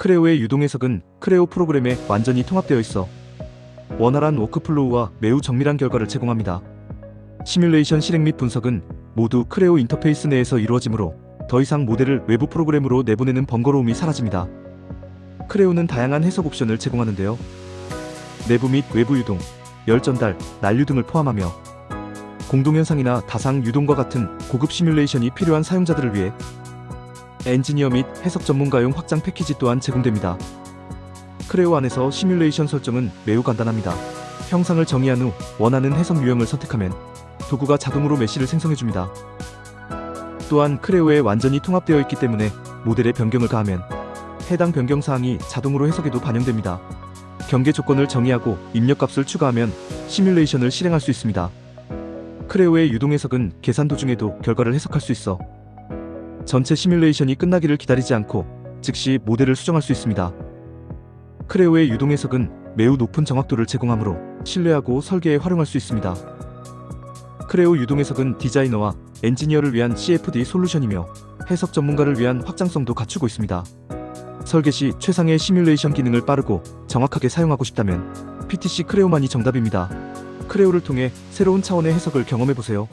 크레오의 유동 해석은 크레오 프로그램에 완전히 통합되어 있어 원활한 워크플로우와 매우 정밀한 결과를 제공합니다. 시뮬레이션 실행 및 분석은 모두 크레오 인터페이스 내에서 이루어지므로 더 이상 모델을 외부 프로그램으로 내보내는 번거로움이 사라집니다. 크레오는 다양한 해석 옵션을 제공하는데요. 내부 및 외부 유동, 열 전달, 난류 등을 포함하며 공동현상이나 다상 유동과 같은 고급 시뮬레이션이 필요한 사용자들을 위해 엔지니어 및 해석 전문가용 확장 패키지 또한 제공됩니다. 크레오 안에서 시뮬레이션 설정은 매우 간단합니다. 형상을 정의한 후 원하는 해석 유형을 선택하면 도구가 자동으로 메시를 생성해줍니다. 또한 크레오에 완전히 통합되어 있기 때문에 모델에 변경을 가하면 해당 변경 사항이 자동으로 해석에도 반영됩니다. 경계 조건을 정의하고 입력값을 추가하면 시뮬레이션을 실행할 수 있습니다. 크레오의 유동 해석은 계산 도중에도 결과를 해석할 수 있어 전체 시뮬레이션이 끝나기를 기다리지 않고 즉시 모델을 수정할 수 있습니다. 크레오의 유동 해석은 매우 높은 정확도를 제공하므로 신뢰하고 설계에 활용할 수 있습니다. 크레오 유동 해석은 디자이너와 엔지니어를 위한 CFD 솔루션이며 해석 전문가를 위한 확장성도 갖추고 있습니다. 설계 시 최상의 시뮬레이션 기능을 빠르고 정확하게 사용하고 싶다면 PTC 크레오만이 정답입니다. 크레오를 통해 새로운 차원의 해석을 경험해 보세요.